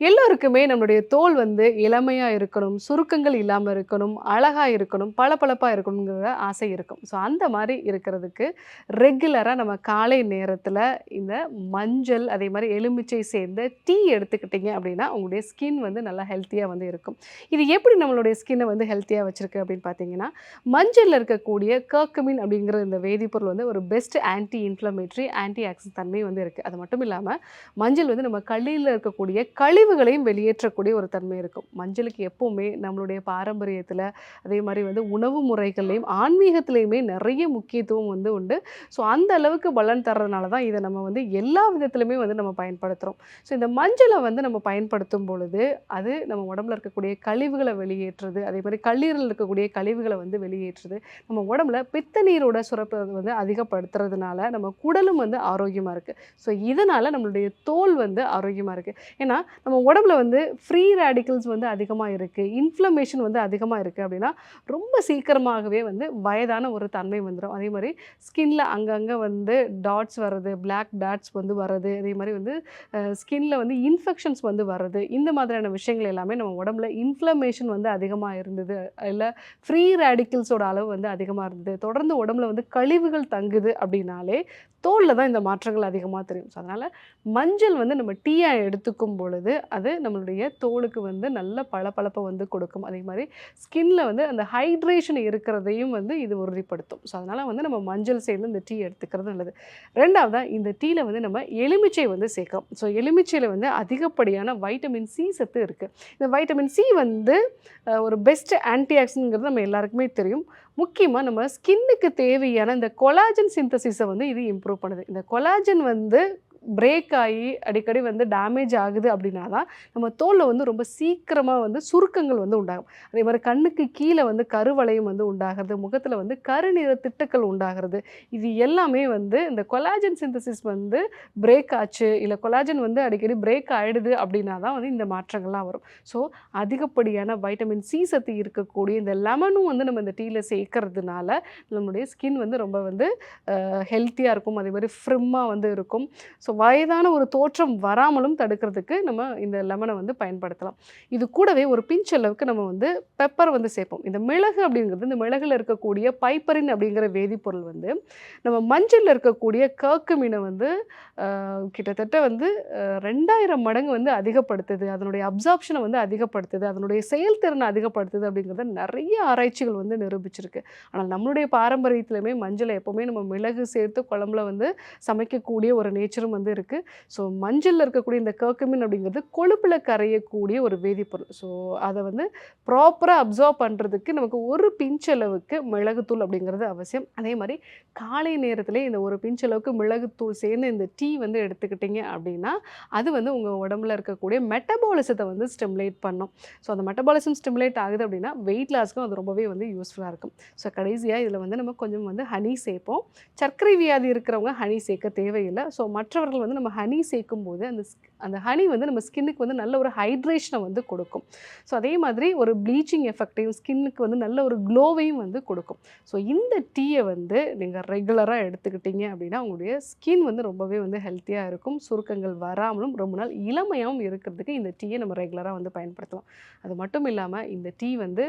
எல்லோருக்குமே நம்மளுடைய தோல் வந்து இளமையாக இருக்கணும் சுருக்கங்கள் இல்லாமல் இருக்கணும் அழகாக இருக்கணும் பளபளப்பாக இருக்கணுங்கிற ஆசை இருக்கும். ஸோ அந்த மாதிரி இருக்கிறதுக்கு ரெகுலராக நம்ம காலை நேரத்தில் இந்த மஞ்சள் அதே மாதிரி எலுமிச்சை சேர்ந்த டீ எடுத்துக்கிட்டிங்க அப்படின்னா உங்களுடைய ஸ்கின் வந்து நல்லா ஹெல்த்தியாக வந்து இருக்கும். இது எப்படி நம்மளுடைய ஸ்கின்னை வந்து ஹெல்த்தியாக வச்சுருக்கு அப்படின்னு பார்த்தீங்கன்னா மஞ்சளில் இருக்கக்கூடிய கர்க்குமின் அப்படிங்கிற இந்த வேதிப்பொருள் வந்து ஒரு பெஸ்ட் ஆன்டி இன்ஃப்ளமேட்ரி ஆன்டி ஆக்சின் தன்மை வந்து இருக்குது அது மட்டும் இல்லாமல் மஞ்சள் வந்து நம்ம கல்லில் இருக்கக்கூடிய கழிவுகளையும் வெளியேற்றக்கூடிய ஒரு தன்மை இருக்கும். மஞ்சளுக்கு எப்போவுமே நம்மளுடைய பாரம்பரியத்தில் அதே மாதிரி வந்து உணவு முறைகள்லையும் ஆன்மீகத்துலேயுமே நிறைய முக்கியத்துவம் வந்து உண்டு. ஸோ அந்த அளவுக்கு பலன் தர்றதுனால தான் இதை நம்ம வந்து எல்லா விதத்துலையுமே வந்து நம்ம பயன்படுத்துகிறோம் ஸோ இந்த மஞ்சளை வந்து நம்ம பயன்படுத்தும் பொழுது அது நம்ம உடம்புல இருக்கக்கூடிய கழிவுகளை வெளியேற்றுறது அதே மாதிரி கல்லீரல் இருக்கக்கூடிய கழிவுகளை வந்து வெளியேற்றுது. நம்ம உடம்புல பித்த நீரோட சுரப்பது வந்து அதிகப்படுத்துறதுனால நம்ம குடலும் வந்து ஆரோக்கியமாக இருக்குது ஸோ இதனால் நம்மளுடைய தோல் வந்து ஆரோக்கியமாக இருக்குது ஏன்னா நம்ம உடம்புல வந்து ஃப்ரீ ரேடிக்கல்ஸ் வந்து அதிகமாக இருக்குது இன்ஃப்ளமேஷன் வந்து அதிகமாக இருக்குது அப்படின்னா ரொம்ப சீக்கிரமாகவே வந்து வயதான ஒரு தன்மை வந்துடும் அதே மாதிரி ஸ்கின்ல அங்கங்கே வந்து டாட்ஸ் வர்றது பிளாக் டாட்ஸ் வந்து வர்றது அதே மாதிரி வந்து ஸ்கின்ல வந்து இன்ஃபெக்ஷன்ஸ் வந்து வர்றது இந்த மாதிரியான விஷயங்கள் எல்லாமே நம்ம உடம்புல இன்ஃப்ளமேஷன் வந்து அதிகமாக இருந்தது இல்லை ஃப்ரீ ரேடிக்கல்ஸோட அளவு வந்து அதிகமாக இருந்தது. தொடர்ந்து உடம்புல வந்து கழிவுகள் தங்குது அப்படின்னாலே தோலில் தான் இந்த மாற்றங்கள் அதிகமாக தெரியும். ஸோ அதனால் மஞ்சள் வந்து நம்ம டீயாக எடுத்துக்கும் பொழுது அது நம்மளுடைய தோலுக்கு வந்து நல்ல பளபளப்பை வந்து கொடுக்கும். அதே மாதிரி ஸ்கின்ல வந்து அந்த ஹைட்ரேஷன் இருக்கிறதையும் வந்து இது உறுதிப்படுத்தும். ஸோ அதனால் வந்து நம்ம மஞ்சள் சேர்ந்து இந்த டீ எடுத்துக்கிறது நல்லது. ரெண்டாவதாக இந்த டீயில் வந்து நம்ம எலுமிச்சை வந்து சேர்க்குறோம். ஸோ எலுமிச்சையில் வந்து அதிகப்படியான வைட்டமின் சி சத்து இருக்குது இந்த வைட்டமின் சி வந்து ஒரு பெஸ்ட் ஆன்டி ஆக்சிடன்ங்கிறது நம்ம எல்லாருக்குமே தெரியும். முக்கியமாக நம்ம ஸ்கின்னுக்கு தேவையான இந்த கொலாஜன் சிந்தசிஸை வந்து இது இம்ப்ரூவ் பண்ணுது. இந்த கொலாஜன் வந்து பிரேக் ஆகி அடிக்கடி வந்து டேமேஜ் ஆகுது அப்படின்னா தான் நம்ம தோலில் வந்து ரொம்ப சீக்கிரமாக வந்து சுருக்கங்கள் வந்து உண்டாகும். அதே மாதிரி கண்ணுக்கு கீழே வந்து கருவளையம் வந்து உண்டாகிறது முகத்தில் வந்து கருநிற திட்டுக்கள் உண்டாகிறது. இது எல்லாமே வந்து இந்த கொலாஜன் சிந்தசிஸ் வந்து பிரேக் ஆச்சு இல்லை கொலாஜன் வந்து அடிக்கடி பிரேக் ஆகிடுது அப்படின்னா தான் வந்து இந்த மாற்றங்கள்லாம் வரும். ஸோ அதிகப்படியான வைட்டமின் சி சத்து இருக்கக்கூடிய இந்த லெமனும் வந்து நம்ம இந்த டீயில் சேர்க்கறதுனால நம்மளுடைய ஸ்கின் வந்து ரொம்ப வந்து ஹெல்த்தியாக இருக்கும். அதே மாதிரி ஃப்ரிம்மாக வந்து இருக்கும். ஸோ வயதான ஒரு தோற்றம் வராமலும் தடுக்கிறதுக்கு நம்ம இந்த லெமனை வந்து பயன்படுத்தலாம். இது கூடவே ஒரு பிஞ்ச் அளவுக்கு நம்ம வந்து பெப்பர் வந்து சேர்ப்போம். இந்த மிளகு அப்படிங்கிறது இந்த மிளகில் இருக்கக்கூடிய பைப்பரின் அப்படிங்கிற வேதிப்பொருள் வந்து நம்ம மஞ்சளில் இருக்கக்கூடிய கர்க்குமீனை வந்து கிட்டத்தட்ட வந்து ரெண்டாயிரம் மடங்கு வந்து அதிகப்படுத்துது. அதனுடைய அப்சார்ப்ஷனை வந்து அதிகப்படுத்துது. அதனுடைய செயல்திறனை அதிகப்படுத்துது அப்படிங்கிறத நிறைய ஆராய்ச்சிகள் வந்து நிரூபிச்சிருக்கு. ஆனால் நம்மளுடைய பாரம்பரியத்திலுமே மஞ்சளை எப்போவுமே நம்ம மிளகு சேர்த்து குழம்புல வந்து சமைக்கக்கூடிய ஒரு நேச்சரும் வந்து வந்து இருக்குது ஸோ மஞ்சளில் இருக்கக்கூடிய இந்த கர்க்குமின் அப்படிங்கிறது கொழுப்பில் கரையக்கூடிய ஒரு வேதிப்பொருள். ஸோ அதை வந்து ப்ராப்பராக அப்சர்வ் பண்ணுறதுக்கு நமக்கு ஒரு பிஞ்ச் அளவுக்கு மிளகுத்தூள் அப்படிங்கிறது அவசியம். அதே மாதிரி காலை நேரத்திலே இந்த ஒரு பிஞ்ச் அளவுக்கு மிளகுத்தூள் சேர்ந்து இந்த டீ வந்து எடுத்துக்கிட்டிங்க அப்படின்னா அது வந்து உங்கள் உடம்புல இருக்கக்கூடிய மெட்டபாலிசத்தை வந்து ஸ்டிமுலேட் பண்ணும். ஸோ அந்த மெட்டபாலிசம் ஸ்டிமுலேட் ஆகுது அப்படின்னா வெயிட் லாஸ்க்கும் அது ரொம்பவே வந்து யூஸ்ஃபுல்லாக இருக்கும். ஸோ கடைசியாக இதில் வந்து நம்ம கொஞ்சம் வந்து ஹனி சேர்ப்போம். சர்க்கரை வியாதி இருக்கிறவங்க ஹனி சேர்க்க தேவையில்லை. ஸோ மற்றவர்கள் வந்து நம்ம ஹனி சேர்க்கும் போது அந்த அந்த ஹனி வந்து நம்ம ஸ்கின்னுக்கு வந்து நல்ல ஒரு ஹைட்ரேஷனை வந்து கொடுக்கும். ஸோ அதே மாதிரி ஒரு ப்ளீச்சிங் எஃபெக்டையும் ஸ்கின்னுக்கு வந்து நல்ல ஒரு க்ளோவையும் வந்து கொடுக்கும். ஸோ இந்த டீயை வந்து நீங்கள் ரெகுலராக எடுத்துக்கிட்டீங்க அப்படின்னா உங்களுடைய ஸ்கின் வந்து ரொம்பவே வந்து ஹெல்த்தியாக இருக்கும். சுருக்கங்கள் வராமலும் ரொம்ப நாள் இளமையாகவும் இருக்கிறதுக்கு இந்த டீயை நம்ம ரெகுலராக வந்து பயன்படுத்தலாம். அது மட்டும் இல்லாமல் இந்த டீ வந்து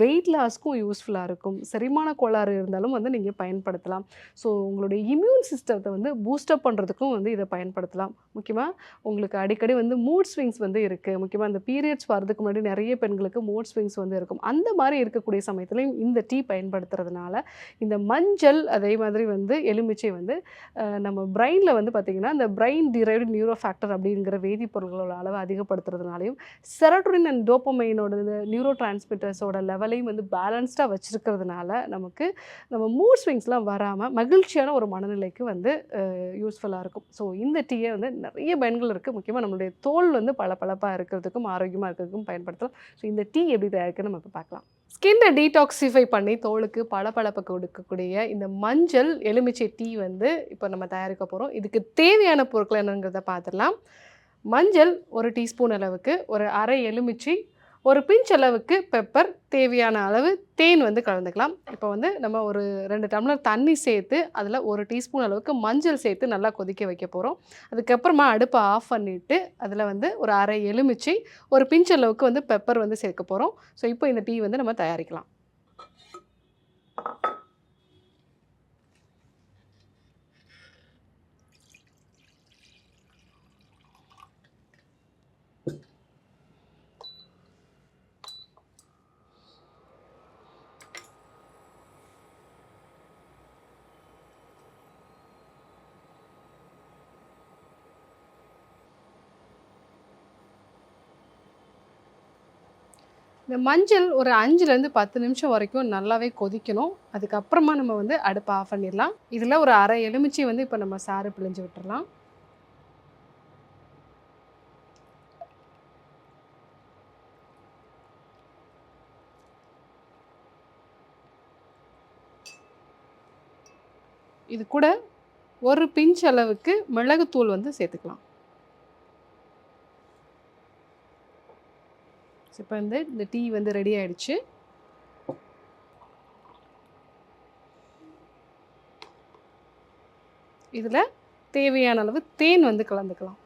வெயிட் லாஸ்க்கும் யூஸ்ஃபுல்லாக இருக்கும். செரிமான கோளாறு இருந்தாலும் வந்து நீங்கள் பயன்படுத்தலாம். ஸோ உங்களுடைய இம்யூன் சிஸ்டத்தை வந்து பூஸ்டப் பண்ணுறதுக்கும் வந்து இதை பயன்படுத்தலாம். முக்கியமாக உங்களுக்கு அடிக்கடி வந்து மூட் ஸ்விங்ஸ் வந்து இருக்குது முக்கியமாக அந்த பீரியட்ஸ் வரதுக்கு முன்னாடி நிறைய பெண்களுக்கு மூட் ஸ்விங்ஸ் வந்து இருக்கும். அந்த மாதிரி இருக்கக்கூடிய சமயத்துலையும் இந்த டீ பயன்படுத்துறதுனால இந்த மஞ்சள் அதே மாதிரி வந்து எலுமிச்சை வந்து நம்ம பிரெயினில் வந்து பார்த்திங்கன்னா இந்த பிரெயின் டிரைவ்டு நியூரோ ஃபேக்டர் அப்படிங்கிற வேதிப்பொருள்களோட அளவை அதிகப்படுத்துறதுனாலையும் செரட்ரின் அண்ட் டோப்பமைனோட இந்த நியூரோ டிரான்ஸ்மிட்டர்ஸோட லெவலையும் வந்து பேலன்ஸ்டாக வச்சுருக்கிறதுனால நமக்கு நம்ம மூட் ஸ்விங்ஸ்லாம் வராமல் மகிழ்ச்சியான ஒரு மனநிலைக்கு வந்து யூஸ்ஃபுல்லாக இருக்கும். ஸோ இந்த டீயை வந்து நிறைய பயன்கள் இருக்குது முக்கியமாக நம்மளுடைய தோல் வந்து பளபளப்பாக இருக்கிறதுக்கும் ஆரோக்கியமாக இருக்கிறதுக்கும் பயன்படுத்தலாம். ஸோ இந்த டீ எப்படி தயாரிக்குன்னு நம்ம இப்போ பார்க்கலாம். ஸ்கின்னை டீடாக்சிஃபை பண்ணி தோலுக்கு பளபளப்பு கொடுக்கக்கூடிய இந்த மஞ்சள் எலுமிச்சை டீ வந்து இப்போ நம்ம தயாரிக்க போகிறோம் இதுக்கு தேவையான பொருட்கள் என்னங்கிறத பார்த்துடலாம். மஞ்சள் ஒரு டீஸ்பூன் அளவுக்கு ஒரு அரை எலுமிச்சை ஒரு பிஞ்ச் அளவுக்கு பெப்பர் தேவையான அளவு தேன் வந்து கலந்துக்கலாம். இப்போ வந்து நம்ம ஒரு ரெண்டு டம்ளர் தண்ணி சேர்த்து அதில் ஒரு டீஸ்பூன் அளவுக்கு மஞ்சள் சேர்த்து நல்லா கொதிக்க வைக்க போகிறோம் அதுக்கப்புறமா அடுப்பை ஆஃப் பண்ணிவிட்டு அதில் வந்து ஒரு அரை எலுமிச்சை ஒரு பிஞ்ச் அளவுக்கு வந்து பெப்பர் வந்து சேர்க்க போகிறோம் ஸோ இப்போ இந்த டீ வந்து நம்ம தயாரிக்கலாம். இந்த மஞ்சள் ஒரு அஞ்சுலேருந்து பத்து நிமிஷம் வரைக்கும் நல்லாவே கொதிக்கணும். அதுக்கப்புறமா நம்ம வந்து அடுப்பை ஆஃப் பண்ணிடலாம். இதில் ஒரு அரை எலுமிச்சை வந்து இப்போ நம்ம சாறு பிழிஞ்சு விட்டுடலாம். இது கூட ஒரு பிஞ்ச் அளவுக்கு மிளகுத்தூள் வந்து சேர்த்துக்கலாம். இப்போ வந்து இந்த டீ வந்து ரெடி ஆயிடுச்சு. இதில் தேவையான அளவு தேன் வந்து கலந்துக்கலாம்.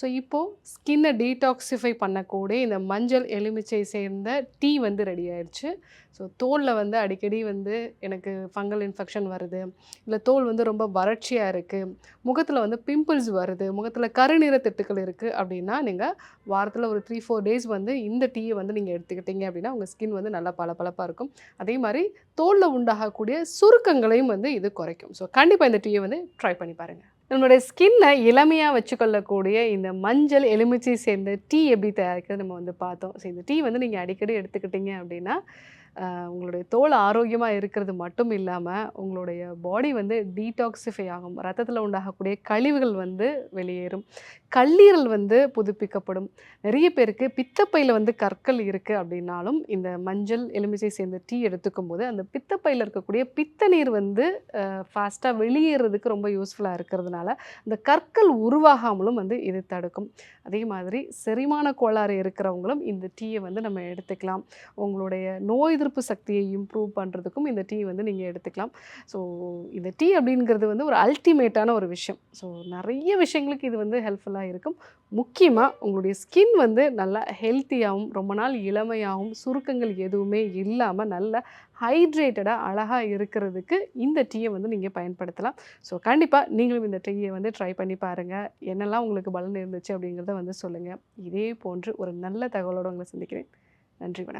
ஸோ இப்போது ஸ்கின்னை டீடாக்சிஃபை பண்ணக்கூடிய இந்த மஞ்சள் எலுமிச்சை சேர்ந்த டீ வந்து ரெடி ஆயிடுச்சு ஸோ தோலில் வந்து அடிக்கடி வந்து எனக்கு ஃபங்கல் இன்ஃபெக்ஷன் வருது. இல்லை தோல் வந்து ரொம்ப வறட்சியாக இருக்குது முகத்தில் வந்து பிம்பிள்ஸ் வருது. முகத்தில் கருநிற திட்டுக்கள் இருக்குது அப்படின்னா நீங்கள் வாரத்தில் ஒரு த்ரீ ஃபோர் டேஸ் வந்து இந்த டீயை வந்து நீங்கள் எடுத்துக்கிட்டீங்க அப்படின்னா உங்கள் ஸ்கின் வந்து நல்லா பளபளப்பாக இருக்கும். அதே மாதிரி தோலில் உண்டாகக்கூடிய சுருக்கங்களையும் வந்து இது குறைக்கும். ஸோ கண்டிப்பாக இந்த டீயை வந்து ட்ரை பண்ணி பாருங்கள் நம்மளுடைய ஸ்கின்னை இளமையாக வச்சுக்கொள்ளக்கூடிய இந்த மஞ்சள் எலுமிச்சை சேர்ந்த டீ எப்படி தயாரிக்கிறது நம்ம வந்து பார்த்தோம். ஸோ இந்த டீ வந்து நீங்கள் அடிக்கடி எடுத்துக்கிட்டீங்க அப்படின்னா உங்களுடைய தோல் ஆரோக்கியமாக இருக்கிறது மட்டும் இல்லாமல் உங்களுடைய பாடி வந்து டீடாக்சிஃபை ஆகும். ரத்தத்தில் உண்டாகக்கூடிய கழிவுகள் வந்து வெளியேறும். கல்லீரல் வந்து புதுப்பிக்கப்படும். நிறைய பேருக்கு பித்தப்பையில் வந்து கற்கள் இருக்குது அப்படின்னாலும் இந்த மஞ்சள் எலுமிச்சை சேர்ந்த டீ எடுத்துக்கும் போது அந்த பித்தப்பையில் இருக்கக்கூடிய பித்த நீர் வந்து ஃபாஸ்ட்டாக வெளியேறதுக்கு ரொம்ப யூஸ்ஃபுல்லாக இருக்கிறதுனால அந்த கற்கள் உருவாகாமலும் வந்து இது தடுக்கும். அதே மாதிரி செரிமான கோளாறு இருக்கிறவங்களும் இந்த டீயை வந்து நம்ம எடுத்துக்கலாம். உங்களுடைய நோய் எதிர்ப்பு சக்தியை இம்ப்ரூவ் பண்ணுறதுக்கும் இந்த டீ வந்து நீங்கள் எடுத்துக்கலாம். ஸோ இந்த டீ அப்படிங்கிறது வந்து ஒரு அல்டிமேட்டான ஒரு விஷயம். ஸோ நிறைய விஷயங்களுக்கு இது வந்து ஹெல்ப்ஃபுல்லாக இருக்கும். முக்கியமாக உங்களுடைய ஸ்கின் வந்து நல்லா ஹெல்த்தியாகவும் ரொம்ப நாள் இளமையாகவும் சுருக்கங்கள் எதுவுமே இல்லாமல் நல்ல ஹைட்ரேட்டடாக அழகாக இருக்கிறதுக்கு இந்த டீயை வந்து நீங்கள் பயன்படுத்தலாம். ஸோ கண்டிப்பாக நீங்களும் இந்த டீயை வந்து ட்ரை பண்ணி பாருங்கள் என்னெல்லாம் உங்களுக்கு பலன் இருந்துச்சு அப்படிங்கிறத வந்து சொல்லுங்கள் இதே போன்று ஒரு நல்ல தகவலோடு உங்களை சந்திக்கிறேன். நன்றி வணக்கம்.